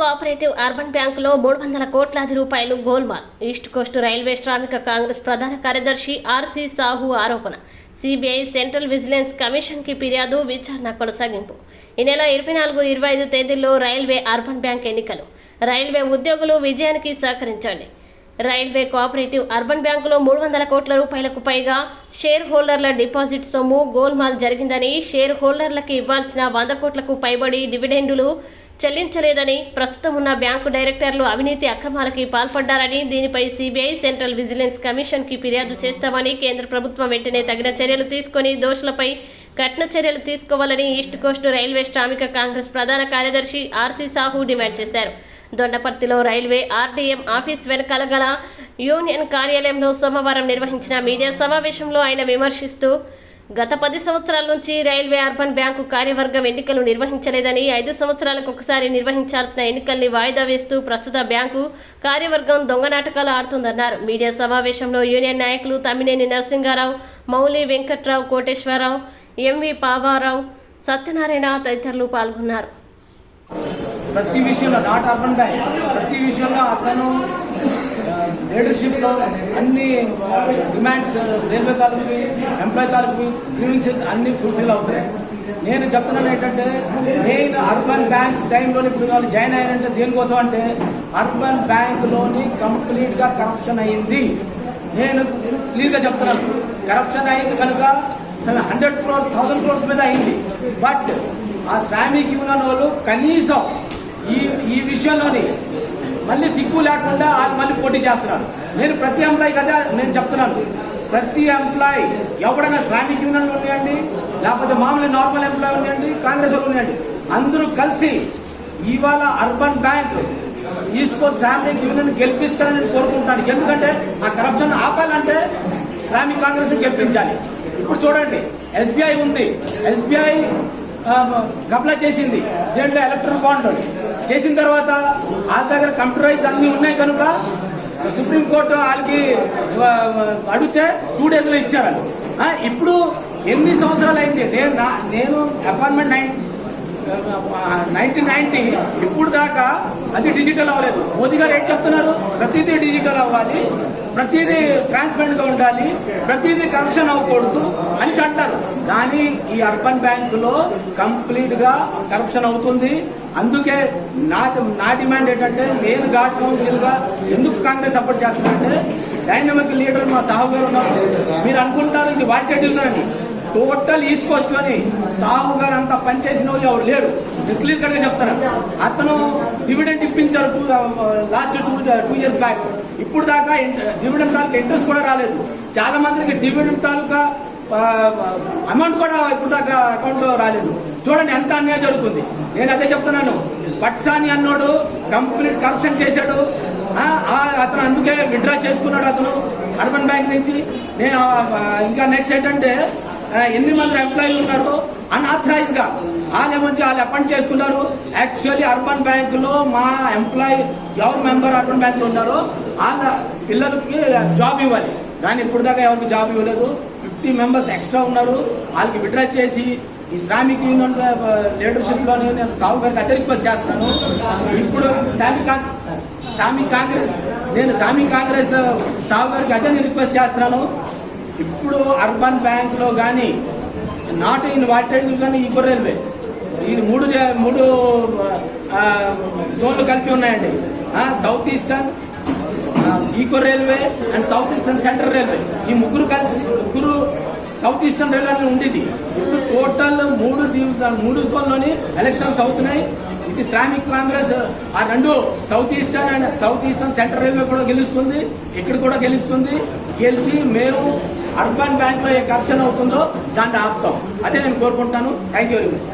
Cooperative urban బ్యాంకులో మూడు వందల కోట్లాది రూపాయలు గోల్మాల్. ఈస్ట్ కోస్ట్ రైల్వే శ్రామిక కాంగ్రెస్ ప్రధాన కార్యదర్శి ఆర్సీ సాహు ఆరోపణ. సిబిఐ సెంట్రల్ విజిలెన్స్ కమిషన్కి ఫిర్యాదు విచారణ కొనసాగింపు. ఈ నెల ఇరవై నాలుగు ఇరవై ఐదు తేదీల్లో రైల్వే అర్బన్ బ్యాంక్ ఎన్నికలు. రైల్వే ఉద్యోగులు విజయానికి సహకరించండి. రైల్వే కోఆపరేటివ్ అర్బన్ బ్యాంకులో మూడు వందల కోట్ల రూపాయలకు పైగా షేర్ హోల్డర్ల డిపాజిట్ సొమ్ము గోల్మాల్ జరిగిందని షేర్ హోల్డర్లకు ఇవ్వాల్సిన వంద కోట్లకు పైబడి డివిడెండులు చెల్లించలేదని ప్రస్తుతం ఉన్న బ్యాంకు డైరెక్టర్లు అవినీతి అక్రమాలకి పాల్పడ్డారని దీనిపై సిబిఐ సెంట్రల్ విజిలెన్స్ కమిషన్కి ఫిర్యాదు చేస్తామని కేంద్ర ప్రభుత్వం వెంటనే తగిన చర్యలు తీసుకొని దోషులపై కఠిన చర్యలు తీసుకోవాలని ఈస్ట్ కోస్ట్ రైల్వే శ్రామిక కాంగ్రెస్ ప్రధాన కార్యదర్శి ఆర్సీ సాహు డిమాండ్ చేశారు. దొండపర్తిలో రైల్వే ఆర్డీఎం ఆఫీస్ వెనకాల గల యూనియన్ కార్యాలయంలో సోమవారం నిర్వహించిన మీడియా సమావేశంలో ఆయన విమర్శిస్తూ గత పది సంవత్సరాల నుంచి రైల్వే అర్బన్ బ్యాంకు కార్యవర్గం ఎన్నికలు నిర్వహించలేదని ఐదు సంవత్సరాలకు ఒకసారి నిర్వహించాల్సిన ఎన్నికల్ని వాయిదా వేస్తూ ప్రస్తుత బ్యాంకు కార్యవర్గం దొంగ నాటకాలు ఆడుతుందన్నారు. మీడియా సమావేశంలో యూనియన్ నాయకులు తమ్మినేని నరసింగారావు మౌలి వెంకట్రావు కోటేశ్వరరావు ఎంవి పావారావు సత్యనారాయణ తదితరులు పాల్గొన్నారు. ప్రతి విషయంలో నాట్ అర్బన్ బ్యాంక్ ప్రతి విషయంలో అతను లీడర్షిప్లో అన్ని డిమాండ్స్ రైల్వే తాలూకు ఎంప్లాయ్ తాలూకు గ్రీవెన్సెస్ అన్ని ఫుల్ఫిల్ అవుతాయి. నేను చెప్తున్నాను ఏంటంటే నేను అర్బన్ బ్యాంక్ టైంలో ఇప్పుడు వాళ్ళు జాయిన్ అయ్యారంటే దేనికోసం అంటే అర్బన్ బ్యాంక్లోని కంప్లీట్గా కరప్షన్ అయ్యింది. నేను క్లియర్గా చెప్తున్నాను. కరప్షన్ అయింది కనుక హండ్రెడ్ క్రోర్స్ థౌసండ్ క్రోర్స్ మీద అయింది. బట్ ఆ శ్రామిక్ యూనియన్ వాళ్ళు కనీసం ఈ ఈ విషయంలోని మళ్ళీ సిగ్గు లేకుండా వాళ్ళు మళ్ళీ పోటీ చేస్తున్నారు. నేను ప్రతి ఎంప్లాయీ కదా నేను చెప్తున్నాను. ప్రతి ఎంప్లాయీ ఎవడైనా శ్రామిక్ యూనియన్ ఉన్నాయండి లేకపోతే మామూలు నార్మల్ ఎంప్లాయీ ఉన్నాయండి కాంగ్రెస్ వాళ్ళు ఉన్నాయండి. అందరూ కలిసి ఇవాళ urban bank east coast Shramik union గెలిపిస్తారని కోరుకుంటాను. ఎందుకంటే ఆ కరప్షన్ ఆపాలంటే శ్రామిక్ కాంగ్రెస్ గెలిపించాలి. ఇప్పుడు చూడండి ఎస్బీఐ ఉంది. ఎస్బీఐ గబ్లా చేసింది. దీంట్లో ఎలక్ట్రిక్ బాండ్ చేసిన తర్వాత ఆ దగ్గర కంప్యూటరైజ్ అన్ని ఉన్నాయి కనుక సుప్రీంకోర్టు వాళ్ళకి అడిగితే టూ డేస్లో ఇచ్చారు ఇప్పుడు ఎన్ని సంవత్సరాలు అయింది? నేను నా- నేను అపార్ట్మెంట్ నైన్ నైన్టీన్ నైన్టీ ఇప్పుడు దాకా అది డిజిటల్ అవ్వలేదు. మోదీ గారు ఏం చెప్తున్నారు? ప్రతిదీ డిజిటల్ అవ్వాలి ప్రతిదీ ట్రాన్స్పరెంట్గా ఉండాలి ప్రతిదీ కరప్షన్ అవ్వకూడదు అని అంటారు. కానీ ఈ అర్బన్ బ్యాంకులో కంప్లీట్గా కరప్షన్ అవుతుంది. అందుకే నా నా డిమాండ్ ఏంటంటే నేను ఘాట్ కౌన్సిల్గా ఎందుకు కాంగ్రెస్ సపోర్ట్ చేస్తానంటే డైనమిక్ లీడర్ మా సాహు గారు ఉన్నారు. మీరు అనుకుంటారు ఇది వాంటెడ్ అని. టోటల్ ఈస్ట్ కోస్ట్ అని సాహు గారు అంత పనిచేసిన వాళ్ళు ఎవరు లేరు. క్లియర్ కట్గా చెప్తాను. అతను డివిడెంట్ ఇప్పించారు two last two two years back ఇప్పుడు దాకా డివిడెంట్ uh, తాలూకా ఇంట్రెస్ట్ కూడా రాలేదు. చాలా మందికి డివిడెంట్ తాలూకా uh, uh, అమౌంట్ కూడా ఇప్పుడు దాకా అకౌంట్లో రాలేదు. చూడండి ఎంత అన్యాయం జరుగుతుంది. నేను అదే చెప్తున్నాను. పట్సాని అన్నోడు కంప్లీట్ కరప్షన్ చేశాడు. అతను అందుకే విత్డ్రా చేసుకున్నాడు అతను. అర్బన్ బ్యాంక్ నుంచి. నేను ఇంకా నెక్స్ట్ ఏంటంటే ఎన్ని మంది ఎంప్లాయీలు ఉన్నారు. అన్ఆథరైజ్గా మంచి వాళ్ళు అపాయింట్ చేసుకున్నారు. యాక్చువల్లీ అర్బన్ బ్యాంక్లో మా ఎంప్లాయీ ఎవరు మెంబర్ అర్బన్ బ్యాంక్లో ఉన్నారో వాళ్ళ పిల్లలకి జాబ్ ఇవ్వాలి. కానీ ఇప్పుడు దాకా ఎవరికి జాబ్ ఇవ్వలేదు. ఫిఫ్టీ మెంబర్స్ ఎక్స్ట్రా ఉన్నారు. వాళ్ళకి విడ్రా చేసి ఈ శ్రామిక్ యూనియన్ లీడర్షిప్లో నేను సాగు గారికి అద్దె రిక్వెస్ట్ చేస్తున్నాను. ఇప్పుడు సామి కాంగ్రెస్ సామి కాంగ్రెస్ నేను సామి కాంగ్రెస్ సాగు గారికి అదే నేను రిక్వెస్ట్ చేస్తున్నాను. ఇప్పుడు అర్బన్ బ్యాంక్లో కానీ నాట్ ఇన్ వాటెడ్ కానీ ఈకో రైల్వే ఈ మూడు మూడు జోన్లు కలిపి ఉన్నాయండి. South eastern eco railway and south eastern central railway ఈ ముగ్గురు కలిసి ముగ్గురు సౌత్ ఈస్టర్న్ రైల్వే ఉండేది. ఇప్పుడు మూడు మూడు జోన్లోని ఎలక్షన్స్ అవుతున్నాయి. ఇది శ్రామిక్ కాంగ్రెస్ ఆ రెండు south eastern and south eastern central railway కూడా గెలుస్తుంది. ఇక్కడ కూడా గెలుస్తుంది. గెలిచి మేము అర్బన్ బ్యాంక్లో ఏ కరప్షన్ అవుతుందో దాన్ని ఆపుతాం. అదే నేను కోరుకుంటాను. Thank you very much